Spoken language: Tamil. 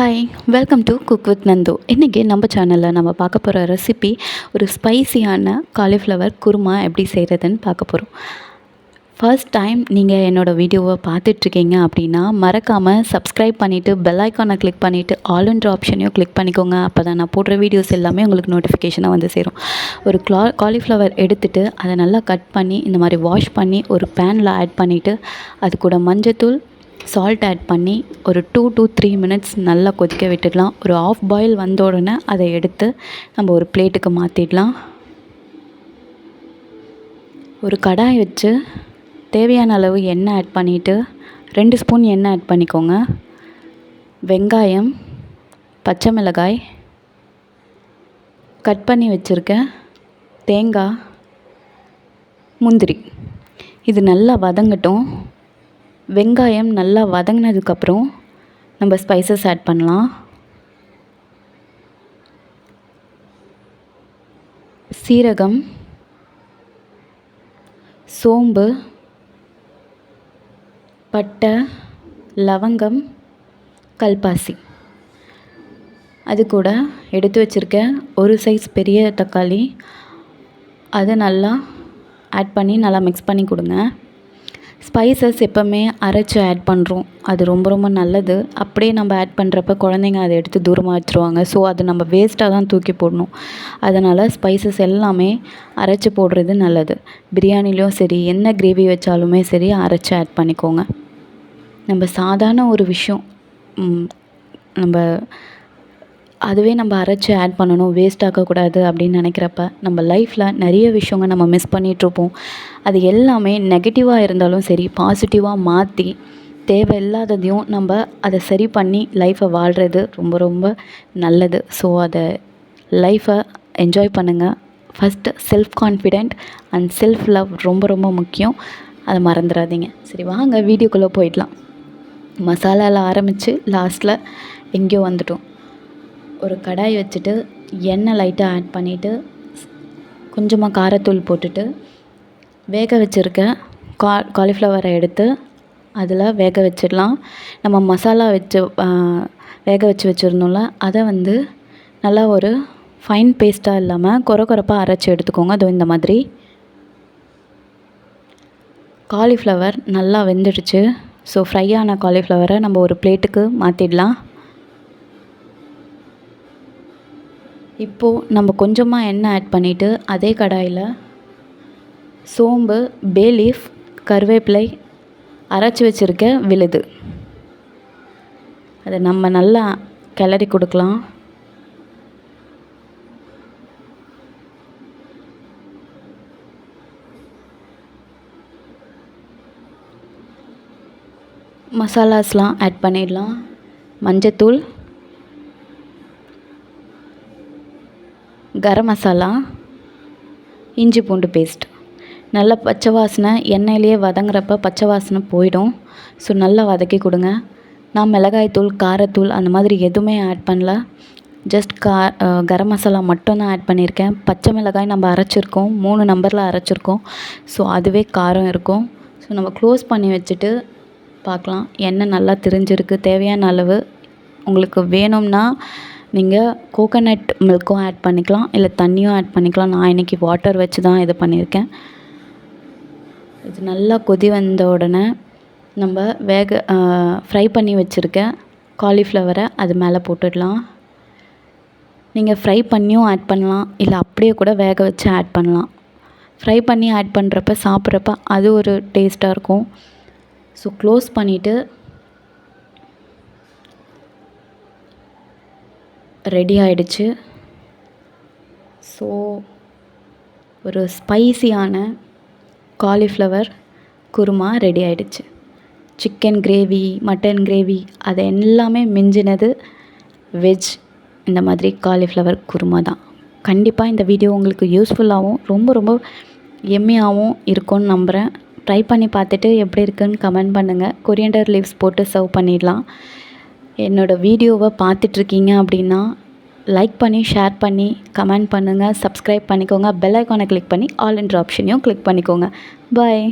Hi welcome to cook with Nandu இன்றைக்கி நம்ம சேனலில் நம்ம பார்க்க போகிற ரெசிபி ஒரு ஸ்பைசியான காலிஃப்ளவர் குருமா எப்படி செய்கிறதுன்னு பார்க்க போகிறோம் ஃபர்ஸ்ட் டைம் நீங்கள் என்னோடய வீடியோவை பார்த்துட்ருக்கீங்க அப்படின்னா மறக்காமல் சப்ஸ்கிரைப் பண்ணிவிட்டு பெல் ஐக்கானை கிளிக் பண்ணிவிட்டு ஆல் இன்ற ஆப்ஷனையும் கிளிக் பண்ணிக்கோங்க. அப்போ தான் நான் போடுற வீடியோஸ் எல்லாமே உங்களுக்கு நோட்டிஃபிகேஷனாக வந்து சேரும். ஒரு க்ளா காலிஃப்ளவர் எடுத்துகிட்டு அதை நல்லா கட் பண்ணி இந்த மாதிரி வாஷ் பண்ணி ஒரு பேனில் ஆட் பண்ணிவிட்டு அது கூட மஞ்சத்தூள் சால்ட் ஆட் பண்ணி ஒரு டூ டூ த்ரீ மினிட்ஸ் நல்லா கொதிக்க விட்டுடலாம். ஒரு ஆஃப் பாயில் வந்த உடனே அதை எடுத்து நம்ம ஒரு பிளேட்டுக்கு மாற்றிடலாம் ஒரு கடாய் வச்சு தேவையான அளவு எண்ணெய் ஆட் பண்ணிவிட்டு ரெண்டு ஸ்பூன் எண்ணெய் ஆட் பண்ணிக்கோங்க. வெங்காயம் பச்சை மிளகாய் கட் பண்ணி வச்சுருக்க தேங்காய் முந்திரி. இது நல்லா வதங்கட்டும். வெங்காயம் நல்லா வதங்கினதுக்கப்புறம் நம்ம ஸ்பைசஸ் ஆட் பண்ணலாம். சீரகம் சோம்பு பட்டை லவங்கம் கல்பாசி. அது கூட எடுத்து வச்சுருக்க ஒரு சைஸ் பெரிய தக்காளி அதை நல்லா ஆட் பண்ணி நல்லா மிக்ஸ் பண்ணி கொடுங்க. ஸ்பைசஸ் எப்போவுமே அரைச்சி ஆட் பண்ணுறோம் அது ரொம்ப ரொம்ப நல்லது. அப்படியே நம்ம ஆட் பண்ணுறப்ப குழந்தைங்க அதை எடுத்து தூரமாக வச்சுருவாங்க. ஸோ அது நம்ம வேஸ்ட்டாக தான் தூக்கி போடணும். அதனால் ஸ்பைசஸ் எல்லாமே அரைச்சி போடுறது நல்லது. பிரியாணிலையும் சரி என்ன கிரேவி வச்சாலுமே சரி அரைச்சி ஆட் பண்ணிக்கோங்க. நம்ம சாதாரண ஒரு விஷயம் நம்ம அதுவே நம்ம அரைச்சி ஆட் பண்ணணும் வேஸ்ட் ஆக்கக்கூடாது அப்படின்னு நினைக்கிறப்ப நம்ம லைஃப்பில் நிறைய விஷயங்க நம்ம மிஸ் பண்ணிகிட்ருப்போம் அது எல்லாமே நெகட்டிவாக இருந்தாலும் சரி பாசிட்டிவாக மாற்றி தேவையில்லாததையும் நம்ம அதை சரி பண்ணி லைஃப்பை வாழ்கிறது ரொம்ப ரொம்ப நல்லது. ஸோ அதை லைஃப்பை என்ஜாய் பண்ணுங்கள் first self confident and self love ரொம்ப ரொம்ப முக்கியம். அதை மறந்துடாதீங்க. சரி வாங்க வீடியோக்குள்ளே போயிடலாம். மசாலாவில் ஆரம்பித்து லாஸ்ட்டில் எங்கேயோ வந்துட்டோம். ஒரு கடாய் வச்சுட்டு எண்ணெய் லைட்டாக ஆட் பண்ணிவிட்டு கொஞ்சமாக காரத்தூள் போட்டுட்டு வேக வச்சுருக்க கா காலிஃப்ளவரை எடுத்து அதில் வேக வச்சிடலாம். நம்ம மசாலா வச்சு வேக வச்சு வச்சுருந்தோம்ல அதை வந்து நல்லா ஒரு ஃபைன் பேஸ்ட்டாக இல்லாமல் கொர கொரப்பாக அரைச்சி எடுத்துக்கோங்க. அதுவும் இந்த மாதிரி. காலிஃப்ளவர் நல்லா வெந்துடுச்சு. ஸோ ஃப்ரை ஆன காலிஃப்ளவரை நம்ம ஒரு பிளேட்டுக்கு மாற்றிடலாம் இப்போது நம்ம கொஞ்சமாக எண்ணெய் ஆட் பண்ணிவிட்டு அதே கடாயில் சோம்பு பே லீஃப் கருவேப்பிலை அரைச்சி வச்சுருக்க விழுது. அதை நம்ம நல்லா கிளறி கொடுக்கலாம். மசாலாஸ்லாம் ஆட் பண்ணிடலாம். மஞ்சத்தூள் கரம் மசாலா இஞ்சி பூண்டு பேஸ்ட் நல்லா பச்சை வாசனை எண்ணெயிலேயே வதங்குறப்ப பச்சை வாசனை போயிடும். ஸோ நல்லா வதக்கி கொடுங்க. நான் மிளகாய்த்தூள் காரத்தூள் அந்த மாதிரி எதுவுமே ஆட் பண்ணல. ஜஸ்ட் கா கரம் மசாலா மட்டும் தான் ஆட் பண்ணியிருக்கேன். பச்சை மிளகாய் நம்ம அரைச்சிருக்கோம். மூணு நம்பரில் அரைச்சிருக்கோம். ஸோ அதுவே காரம் இருக்கும். ஸோ நம்ம க்ளோஸ் பண்ணி வச்சுட்டு பார்க்கலாம். எண்ணெய் நல்லா திரிஞ்சிருக்கு. தேவையான அளவு உங்களுக்கு வேணும்னா நீங்கள் கோகனட் மில்க்கும் ஆட் பண்ணிக்கலாம் இல்லை தண்ணியும் ஆட் பண்ணிக்கலாம். நான் இன்றைக்கி வாட்டர் வச்சு தான் இது பண்ணியிருக்கேன். இது நல்லா கொதி வந்த உடனே நம்ம வேக ஃப்ரை பண்ணி வச்சுருக்க காலிஃப்ளவரை அது மேலே போட்டுடலாம். நீங்கள் ஃப்ரை பண்ணியும் ஆட் பண்ணலாம் இல்லை அப்படியே கூட வேக வச்சு ஆட் பண்ணலாம். ஃப்ரை பண்ணி ஆட் பண்ணுறப்ப சாப்பிட்றப்ப அது ஒரு டேஸ்ட்டாக இருக்கும். ஸோ க்ளோஸ் பண்ணிவிட்டு ரெடி ஆகிடுச்சு ஸோ ஒரு ஸ்பைசியான காலிஃப்ளவர் குருமா ரெடி ஆகிடுச்சு சிக்கன் கிரேவி மட்டன் கிரேவி அது எல்லாமே மிஞ்சினது வெஜ் இந்த மாதிரி காலிஃப்ளவர் குருமா தான். கண்டிப்பாக இந்த வீடியோ உங்களுக்கு யூஸ்ஃபுல்லாகவும் ரொம்ப ரொம்ப எம்மியாகவும் இருக்கும்னு நம்புகிறேன் ட்ரை பண்ணி பார்த்துட்டு எப்படி இருக்குன்னு கமெண்ட் பண்ணுங்கள் கொரியண்டர் லீவ்ஸ் போட்டு சர்வ் பண்ணிடலாம். என்னோடய வீடியோவை பார்த்துட்ருக்கீங்க அப்படின்னா லைக் பண்ணி ஷேர் பண்ணி கமெண்ட் பண்ணுங்கள் சப்ஸ்கிரைப் பண்ணிக்கோங்க. பெல் ஐக்கானை கிளிக் பண்ணி ஆல் என்ற ஆப்ஷனையும் கிளிக் பண்ணிக்கோங்க. பாய்